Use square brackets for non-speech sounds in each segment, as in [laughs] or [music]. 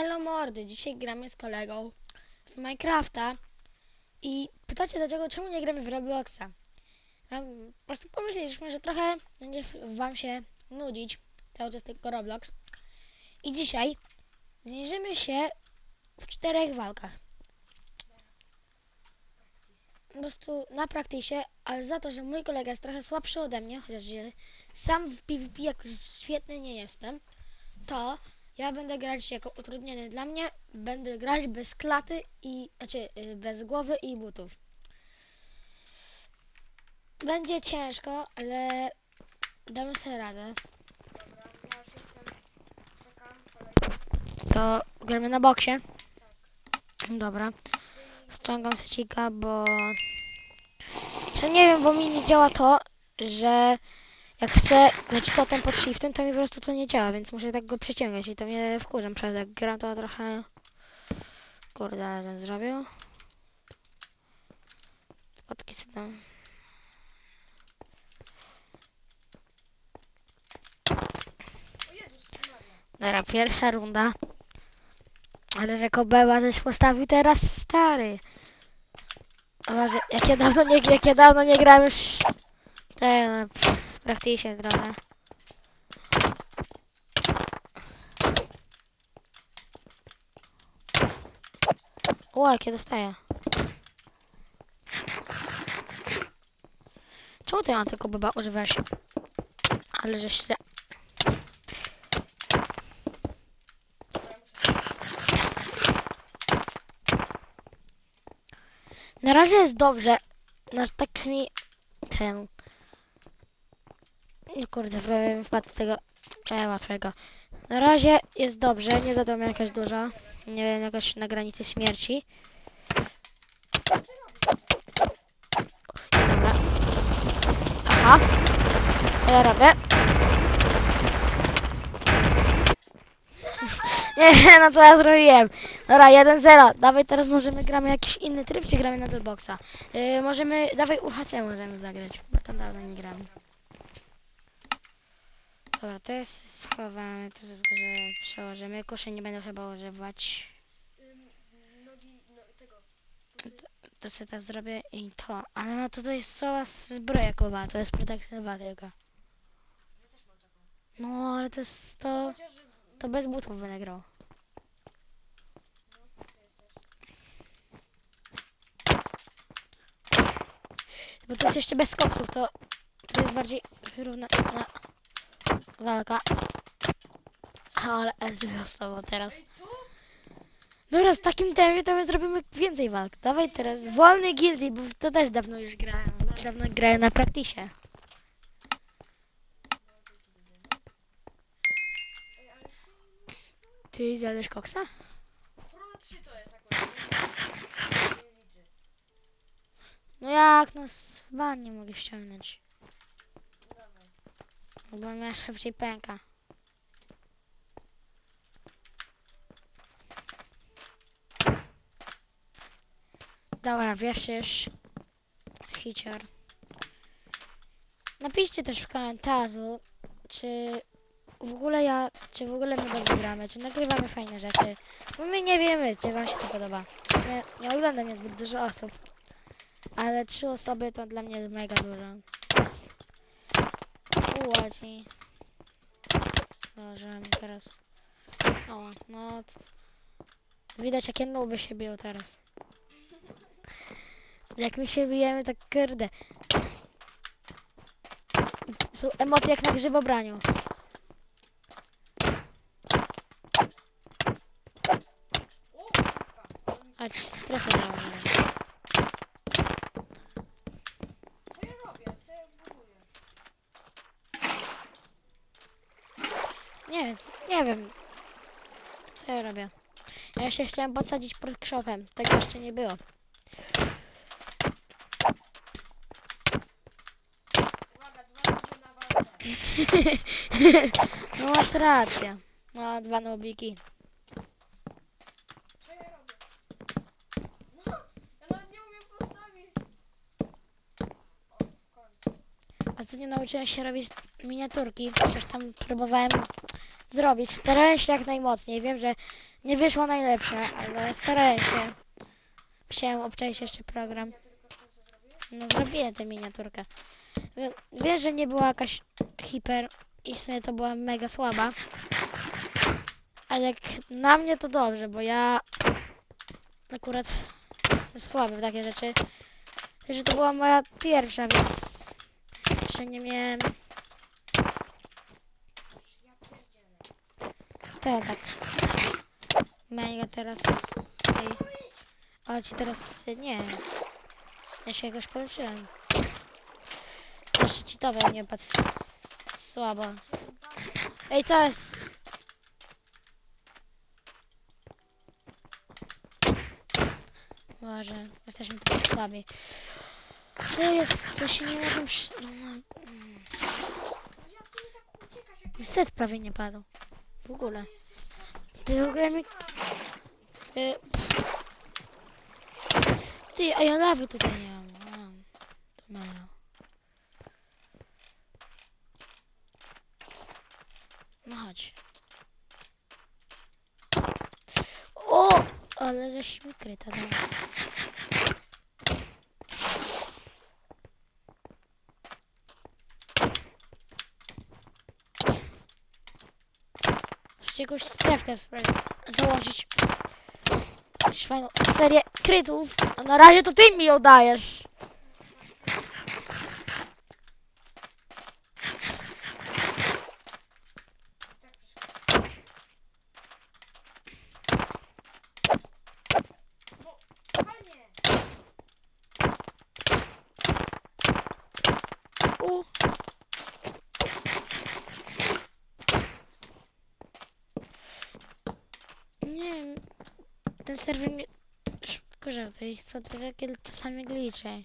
Elo mordy, dzisiaj gramy z kolegą w Minecrafta i pytacie dlaczego, czemu nie gramy w Robloxa? Po prostu pomyśleliśmy, że trochę będzie wam się nudzić cały czas tylko Roblox i dzisiaj zmierzymy się w czterech walkach. Po prostu na praktysie, ale za to, że mój kolega jest trochę słabszy ode mnie, chociaż sam w PvP jakoś świetny nie jestem, to ja będę grać jako utrudniony dla mnie. Będę grać bez klaty i znaczy y, bez głowy i butów. Będzie ciężko, ale damy sobie radę. Dobra, ja. Czekam. To gramy na boksie. Dobra. Ściągam secika, bo... Że nie wiem, bo mi nie działa to, że jak chcę lecieć potem pod shiftem, to mi po prostu to nie działa, więc muszę tak go przeciągać i to mnie wkurzam. Przed jak gram to trochę... Kurde, ale ten zrobił. Spadki Maria. Dobra, pierwsza runda. Ale że Kobeła żeś postawił teraz stary. Ale że jak ja dawno nie, jak ja dawno nie grałem już te, pff, praktycznie trochę. O, jakie dostaję. Czemu ty tylko Kobeła używasz? Ale żeś se... Na razie jest dobrze. Nasz tak mi ten. Kurde, prawie mi wpadł tego e, łatwego. Na razie jest dobrze, nie zadam jakaś duża. Nie wiem, jakaś na granicy śmierci. Dobra. Aha. Co ja robię? [laughs] Nie, no co ja zrobiłem? Dobra, 1-0. Dawaj, teraz możemy gramy jakiś inny tryb, czy gramy na Dotboxa? Yy, możemy, dawaj UHC możemy zagrać, bo tam dawno nie gramy. Dobra, to jest schowane, to sobie przełożymy. Kusze nie będę chyba używać. Tego. To sobie tak zrobię i to. Ale no to to jest cała zbroja Kuba, to jest protektywa tylko. Ja też mam taką. No, ale to jest to, to bez butów będę grał. Bo to jest jeszcze bez koksów, to, to jest bardziej wyrównana walka. Ale S zostało teraz. Dobra, w takim tempie to my zrobimy więcej walk. Dawaj teraz, wolny gildii, bo to też dawno już grałem. Dawno grałem na praktisie. Ty zjadłeś koksa? Ochrona 3 to jest akurat. Nie, nie widzę. No jak, no z nie mogę ściągnąć. Bo mnie szybciej pęka. Dobra, wieszysz. Hicior. Napiszcie też w komentarzu, czy w ogóle ja, czy w ogóle my dobrze gramy, czy nagrywamy fajne rzeczy. Bo my nie wiemy, czy wam się to podoba. W sumie nie ogląda mnie zbyt dużo osób. Ale trzy osoby to dla mnie mega dużo. Uładzi. Dobrze, mi teraz. O, no. Widać jakie nuby się biją teraz. Jak my się bijemy, tak kurde. Są emocje jak na grzybobraniu. A ci strefę założyłem. Co ja robię? Co ja buduję? Nie wiem. Co ja robię? Ja jeszcze chciałem podsadzić porkshopem. Tego jeszcze nie było. [laughs] No masz rację. No, dwa nobiki. No. A co nie nauczyłem się robić miniaturki, chociaż tam próbowałem zrobić. Starałem się jak najmocniej. Wiem, że nie wyszło najlepsze, ale starałem się. Musiałem obczaić jeszcze program. No zrobiłem tę miniaturkę. Wie- Wiesz, że nie była jakaś hiper i w sumie to była mega słaba. Ale jak na mnie to dobrze, bo ja akurat jestem słaby w takie rzeczy. Że to była moja pierwsza, więc jeszcze nie miałem. Tak, tak. Mega teraz. Tutaj. O, ci teraz nie. Ja się jakoś polepszyłem. Jeszcze ci to we mnie padł. Słabo. Ej, co jest? Boże, jesteśmy tacy słabi. Co jest? To się nie mogę... przy- no. No Set prawie nie padł. W ogóle. Ty w ogóle mi... Pff. Ty, a ja lawy tutaj nie mam. Mam. To mało. No chodź. O! Ale żeś mi kryta dała. Jakąś strefkę założyć. Fajną serię krytów. A na razie to ty mi ją dajesz. Panie! U. Nie wiem. Ten serwer nie... Szkoda, to ich co to takie czasami glicze.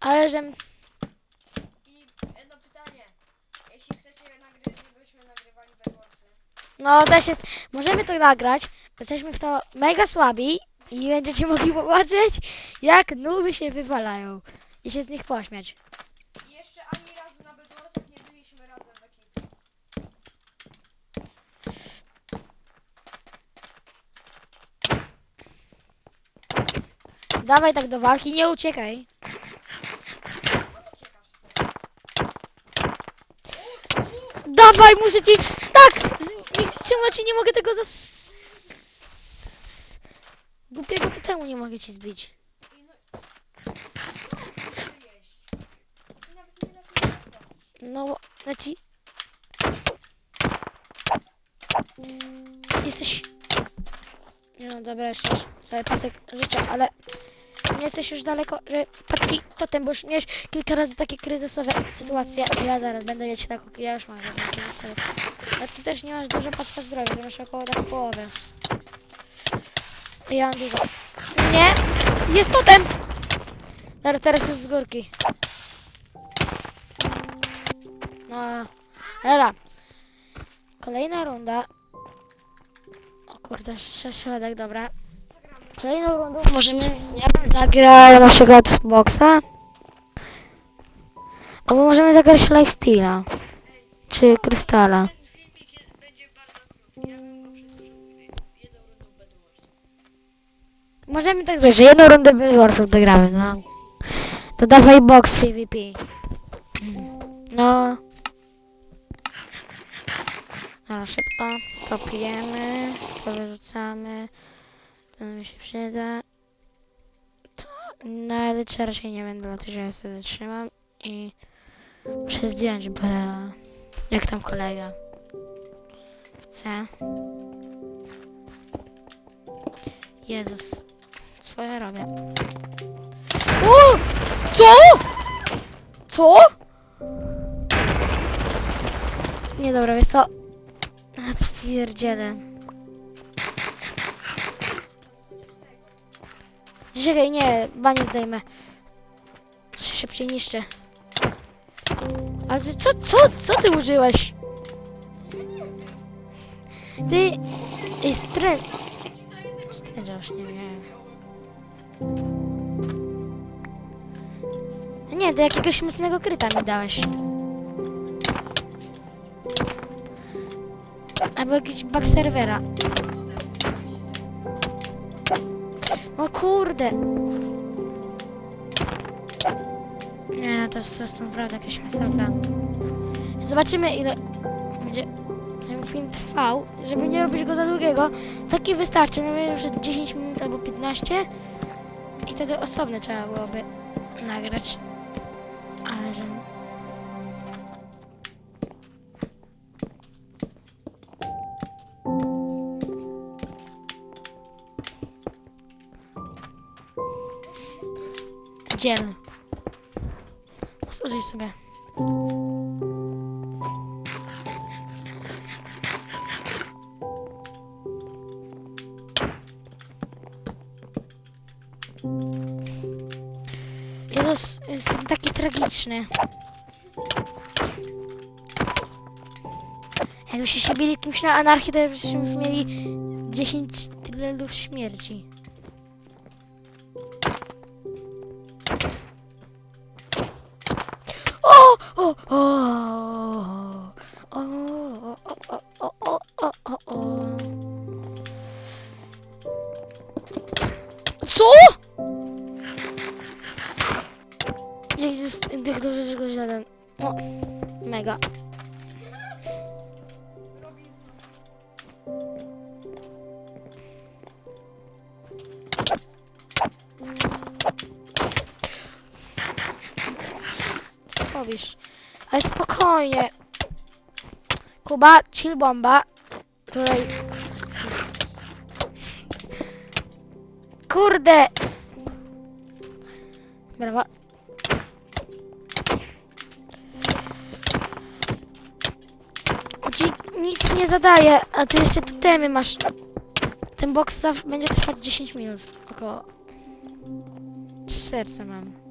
Ale że... I jedno pytanie. Jeśli chcecie nagrywać, żebyśmy nagrywali Bedwarsy. No też jest... Możemy to nagrać. bo Jesteśmy w to mega słabi. I będziecie mogli [laughs] zobaczyć, jak nuby się wywalają. I się z nich pośmiać. I jeszcze ani razu na Bedwarsach nie byliśmy razem w ekipie. Dawaj tak do walki, nie uciekaj. Dawaj, muszę ci... Tak! Czemu ci nie mogę tego zas... Głupiego totemu nie mogę ci zbić. No... Co ty jeść? Ty nawet nie dasz mi trafić. No, ja ci... Jesteś... No dobra, jeszcze cały pasek życia, ale nie jesteś już daleko, że patrz totem, bo już miałeś kilka razy takie kryzysowe sytuacje. Ja zaraz będę mieć taką, ja już mam jedną kryzysową. A ty też nie masz dużo paczka zdrowia, ty masz około tak połowy. Ja mam dużo. Nie! Jest totem! Dobra, teraz już z górki. No, dobra. Kolejna runda. O kurde, jeszcze środek, dobra. Kolejną rundą możemy, ja bym zagrał na przykład boxa. Albo możemy zagrać lifesteala. Czy krystala. Bedwars. Możemy tak zrobić, że jedną rundę Bedwarsów dogramy, no. To dawaj box PvP. No. Dobra, szybko. To pijemy, to mi się przyda. To, no ale raczej nie będę, dlatego ja sobie zatrzymam i muszę zdjąć, bo jak tam kolega chce. Jezus, co ja robię? O! Co? Co? Nie dobra, wiesz co? Twierdzielę. Czekaj, nie, banie zdejmę. Szybciej niszczę. Ale ty- co, co, co ty użyłeś? Ty... Ej, strę... Strężasz, nie wiem. Nie, do jakiegoś mocnego kryta mi dałeś. Albo jakiś bug serwera. O kurde! Nie, to jest, to jest naprawdę jakaś masakra. Zobaczymy ile będzie ten film trwał, żeby nie robić go za długiego. Taki wystarczy, no wiem, że 10 minut albo 15 i wtedy osobno trzeba byłoby nagrać. Ale że... Dzielny. Posłuchaj sobie. Jezus, jest taki tragiczny. Jakbyście się bili kimś na anarchii, to byśmy mieli 10 tygrelów śmierci. Powiesz? Ale spokojnie. Kuba, chill bomba. Tutaj. Kurde! Brawo. Ci nic nie zadaje, a ty jeszcze temy masz. Ten zawsze będzie trwać 10 minut. Około. Serce mam.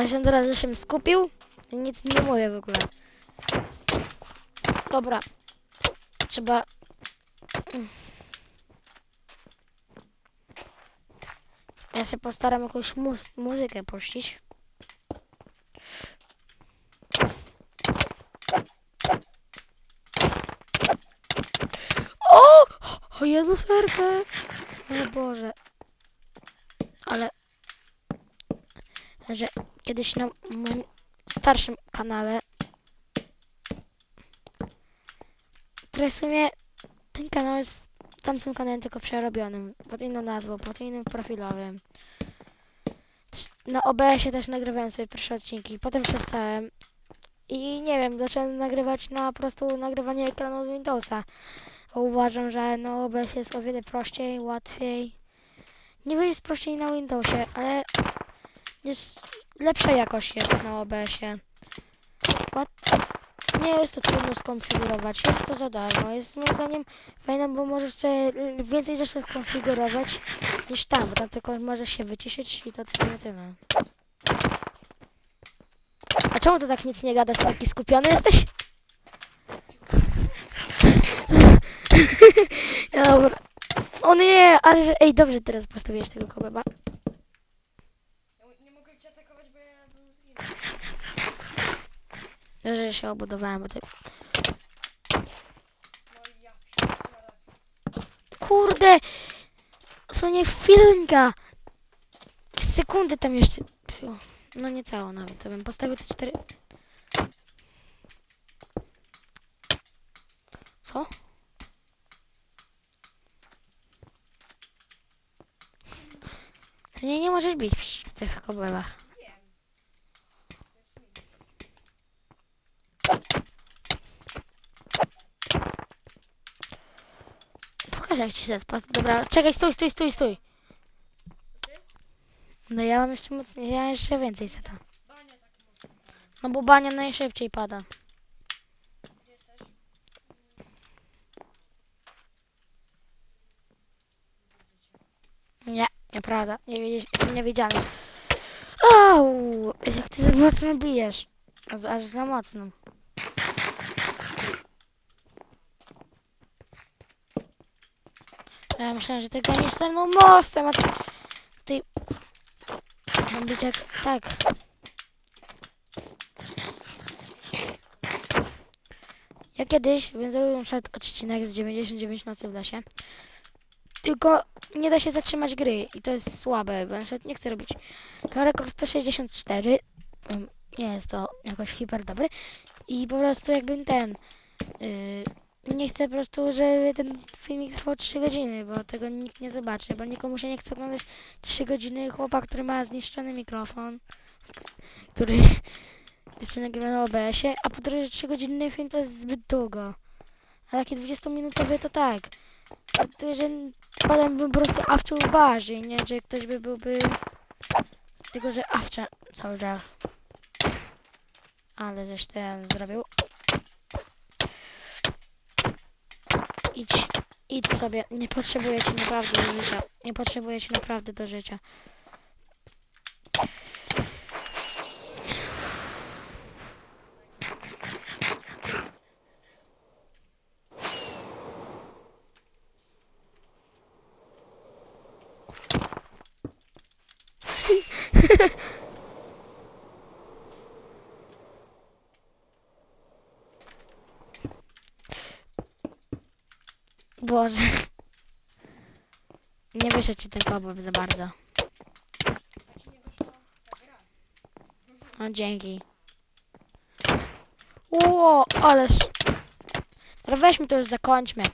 Ale się teraz się skupił i nic nie mówię w ogóle. Dobra. Trzeba... Ja się postaram jakąś mus muzykę puścić. O! O Jezu, serce! O Boże. Ale... Że kiedyś na moim starszym kanale który w sumie ten kanał jest tamtym kanałem tylko przerobionym, pod inną nazwą, pod innym profilowym. Na OBS-ie też nagrywałem sobie pierwsze odcinki, potem przestałem i nie wiem, zacząłem nagrywać na po prostu nagrywanie ekranu z Windowsa. Bo uważam, że na OBS jest o wiele prościej, łatwiej. Niby jest prościej na Windowsie, ale jest lepsza jakość jest na OBS-ie. Nie jest to trudno skonfigurować, jest to za darmo. Jest moim zdaniem fajne, bo możesz sobie więcej rzeczy skonfigurować niż tam, bo tam tylko możesz się wyciszyć i to tyle tyle. A czemu to tak nic nie gadasz, taki skupiony jesteś? [laughs] Dobra. O nie, ale że... Ej, dobrze teraz postawiłeś tego kobeba. Ja nie mogę cię atakować, bo ja bym zginął. Dobrze, że się obudowałem, bo ja pierdzielę. Kurde! Co nie chwilynka! Sekundy tam jeszcze. No nie całą nawet, to bym postawił te cztery... Co? Ty nie, nie możesz bić w, w tych kobelach. Wiem. Pokaż jak ci set padł. Dobra, czekaj, stój, stój, stój, stój. No ja mam jeszcze mocniej, ja mam jeszcze więcej seta. No bo bania najszybciej pada. Nie, nieprawda. Nie widzisz, jestem niewidzialny. Au! Jak ty za mocno bijesz. Aż za mocno. Ja myślałem, że ty ganisz ze mną mostem, a ty... Ty... Bambiczek, tak. Ja kiedyś wyzeruję przed odcinek z 99 nocy w lesie. Tylko nie da się zatrzymać gry i to jest słabe, bo na przykład nie chcę robić. Rekord 164. ym, Nie jest to jakoś hiper dobry. I po prostu jakbym ten. Yy, nie chcę po prostu, żeby ten filmik trwał 3 godziny, bo tego nikt nie zobaczy, bo nikomu się nie chce oglądać 3 godziny chłopa, który ma zniszczony mikrofon, który [laughs] jeszcze nagrywa na OBS-ie, a po drugie 3 godziny film to jest zbyt długo. A takie 20-minutowe to tak. A że potem bym po prostu awczył bardziej, nie? Że ktoś by byłby tego, że awcza cały czas. Ale żeś ten zrobił. Idź, idź sobie. Nie potrzebuję cię naprawdę do życia. Nie potrzebuję cię naprawdę do życia. Boże. Nie wyszedł ci ten kobob za bardzo. O, dzięki. Ło, ależ. Dobra, weźmy to już zakończmy.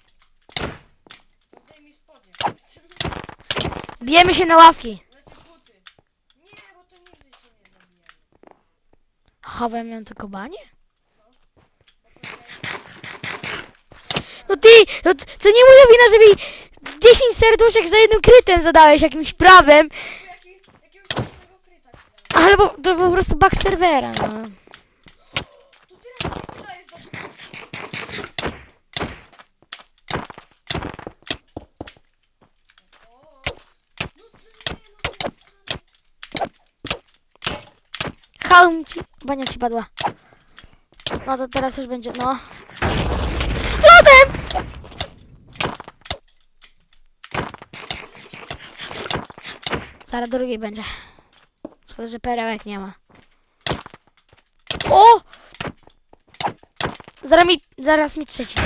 Bijemy się na ławki. Chowam ją tylko banie? Bo powiedziałeś, No ty, no, co nie mówię wina, że mi 10 serduszek za jednym krytem zadałeś jakimś prawem, "Ej, jaki, jakiegoś pięknego kryta ci dałem. ale bo, to był po prostu bug serwera, no. Halm ci, bania ci padła. No to teraz już będzie, no. Co tam? Zaraz drugiej będzie. Szkoda, że perełek nie ma. O! Zaraz mi, zaraz mi trzeci.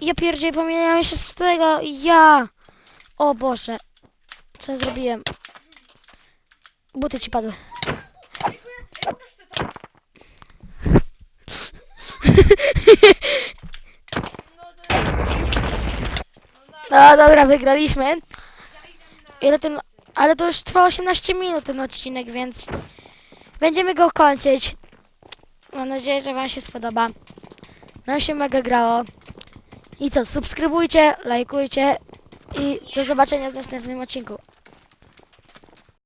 Ja pierdziej, pomyliłem się z tego. Ja! O Boże. Co ja zrobiłem? Buty ci padły. [laughs] No dobra, wygraliśmy. Ile ten, ale to już trwa 18 minut ten odcinek, więc będziemy go kończyć. Mam nadzieję, że Wam się spodoba. Nam się mega grało. I co, subskrybujcie, lajkujcie i do zobaczenia w następnym odcinku.